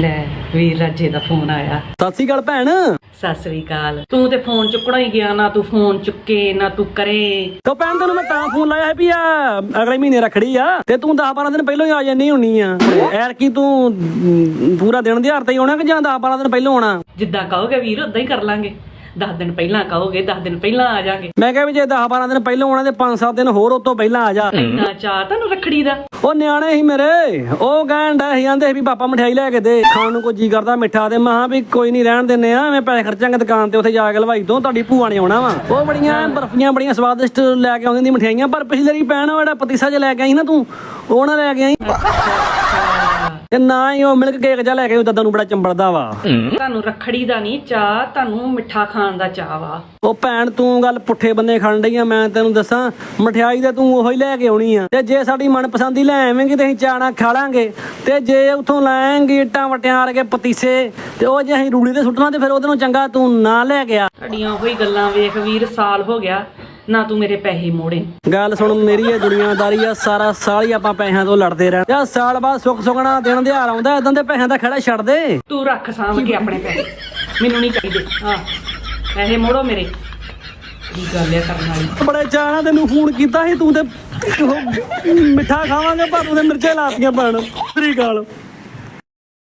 ਲੈ ਵੀਰ ਰਾਜੇ ਦਾ ਫੋਨ ਆਇਆ। ਸਤਿ ਸ਼੍ਰੀ ਅਕਾਲ ਭੈਣ। ਸਤਿ ਸ੍ਰੀ ਅਕਾਲ। ਤੂੰ ਤੇ ਫੋਨ ਚੁੱਕਣਾ ਹੀ ਗਿਆ ਨਾ ਤੂੰ ਫੋਨ ਚੁੱਕੇ ਨਾ ਤੂੰ ਕਰੇ। ਤੋ ਭੈਣ ਤੈਨੂੰ ਮੈਂ ਤਾਂ ਫੋਨ ਲਾਇਆ ਹੈ ਵੀ ਆ ਅਗਲੇ ਮਹੀਨੇ ਰੱਖੜੀ ਆ ਤੇ ਤੂੰ 10 12 ਦਿਨ ਪਹਿਲਾਂ ਹੀ ਆ ਜਾਂਦੀ ਹੁੰਨੀ ਆ। ਐਰ ਕੀ ਤੂੰ ਪੂਰਾ ਦਿਨ ਦਿਹਾੜ ਤੇ ਹੀ ਆਉਣਾ ਕਿ ਜਾਂ 10 12 ਦਿਨ ਪਹਿਲਾਂ ਆਉਣਾ? ਜਿੱਦਾਂ ਕਹੋਗੇ ਵੀਰ ਉਦਾਂ ਹੀ ਕਰ ਲਾਂਗੇ। 10 ਦਿਨ ਪਹਿਲਾਂ ਕਹੋਗੇ 10 ਦਿਨ ਪਹਿਲਾਂ ਆ ਜਾਾਂਗੇ ਮੈਂ ਕਿਹਾ ਵੀ ਜੇ 10 12 ਦਿਨ ਪਹਿਲਾਂ ਆਉਣਾ ਤੇ 5-7 ਦਿਨ ਹੋਰ ਉਤੋਂ ਪਹਿਲਾਂ ਆ ਜਾ। ਇੰਨਾ ਚਾਹ ਤੁਹਾਨੂੰ ਰੱਖੜੀ ਦਾ? ਉਹ ਨਿਆਣੇ ਸੀ ਮੇਰੇ ਉਹ ਡਿਆ ਸੀ ਆਂਦੇ ਸੀ ਵੀ ਪਾਪਾ ਮਠਿਆਈ ਲੈ ਕੇ ਦੇ। ਖਾਣ ਨੂੰ ਕੋਈ ਜੀ ਕਰਦਾ ਮਿੱਠਾ ਤੇ ਮਹਾ ਵੀ ਕੋਈ ਨਹੀਂ ਰਹਿਣ ਦਿੰਨੇ ਆ ਐਵੇਂ ਪੈਸੇ ਖਰਚਾਂਗੇ ਦੁਕਾਨ ਤੇ ਉੱਥੇ ਜਾ ਕੇ ਲਵਾਈ ਤੋਂ ਤੁਹਾਡੀ ਭੂਆ ਨੇ ਆਉਣਾ ਵਾ। ਉਹ ਬੜੀਆਂ ਬਰਫੀਆਂ ਬੜੀਆਂ ਸਵਾਦਿਸ਼ਟ ਲੈ ਕੇ ਆਉਂਦੀ ਹੁੰਦੀ ਮਠਿਆਈਆਂ ਪਰ ਪਿਛਲੀ ਵਾਰੀ ਪੈਣ ਜਿਹੜਾ ਪਤੀਸਾ ਜਿਹਾ ਲੈ ਕੇ ਆਈ ਨਾ ਤੂੰ ਉਹ ਨਾ ਲੈ ਕੇ ਆਈ। ਤੇ ਨਾ ਹੀ ਉਹ ਮਿਲਕ ਕੇਕ ਜਿਹਾ ਲੈ ਕੇ ਉਹ ਦਦਾ ਨੂੰ ਬੜਾ ਚੰਬੜਦਾ ਵਾ। ਤੁਹਾਨੂੰ ਰੱਖੜੀ ਦਾ ਨਹੀਂ ਚਾਹ ਤੁਹਾਨੂੰ ਮਿੱਠਾ ਖਾਣ ਦਾ ਚਾਹ ਵਾ। ਉਹ ਭੈਣ ਤੂੰ ਗੱਲ ਪੁੱਠੇ ਬੰਨੇ ਖਣ ਡਈ ਆ ਮੈਂ ਤੈਨੂੰ ਦੱਸਾਂ ਮਠਿਆਈ ਤੇ ਤੂੰ ਉਹੀ ਲੈ ਕੇ ਆਉਣੀ ਆ। ਤੇ ਜੇ ਸਾਡੀ ਮਨਪਸੰਦੀ ਲੈ ਆਵੇਂਗੀ ਤੇ ਅਸੀਂ ਚਾਣਾ ਖਾ ਲਾਂਗੇ। ਤੇ ਜੇ ਉਥੋਂ ਲਾਏਂਗੀ ਇੱਟਾਂ ਵਟਿਆਂ ਵਰਗੇ ਪਤੀਸੇ ਤੇ ਉਹ ਜੇ ਅਸੀਂ ਰੂੜੀ ਤੇ ਸੁੱਟਣਾ ਤੇ ਫਿਰ ਉਹਦੇ ਨੂੰ ਚੰਗਾ ਤੂੰ ਨਾ ਲੈ ਗਿਆ ਤੁਹਾਡੀਆਂ ਉਹੀ ਗੱਲਾਂ ਵੇਖ ਵੀਰ ਸਾਲ ਹੋ ਗਿਆ। ਨਾ ਤੂੰ ਮੇਰੇ ਪੈਸੇ ਮੋੜੇ। ਗੱਲ ਸੁਣ ਮੇਰੀ ਇਹ ਦੁਨੀਆਦਾਰੀ ਆ ਸਾਰਾ ਸਾਲ ਹੀ ਆਪਾਂ ਪੈਸਿਆਂ ਤੋਂ ਲੜਦੇ ਰਹਿਣਾ ਯਾ ਸਾਲ ਬਾਅਦ ਸੁੱਖ ਸੁਖਣਾ ਦਿਨ ਦਿਹਾੜ ਆਉਂਦਾ ਇਦਾਂ ਦੇ ਪੈਸਿਆਂ ਦਾ ਖੜਾ ਛੱਡ ਦੇ। ਤੂੰ ਰੱਖ ਸਾਂਭ ਕੇ ਆਪਣੇ ਪੈਸੇ। ਮੈਨੂੰ ਨਹੀਂ ਚਾਹੀਦੇ। ਹਾਂ ਪੈਸੇ ਮੋੜੋ ਮੇਰੇ। ਕੀ ਗੱਲ ਹੈ ਕਰਨ ਵਾਲੀ? ਬੜੇ ਨਾਲ ਤੈਨੂੰ ਫੋਨ ਕੀਤਾ ਸੀ ਤੂੰ ਤੇ ਉਹ ਮਿੱਠਾ ਖਾਵਾਂਗੇ ਪਰ ਤੂੰ ਮਿਰਚਾਂ ਲਾਤੀਆਂ ਭੈਣ। ਸ੍ਰੀ ਅਕਾਲ।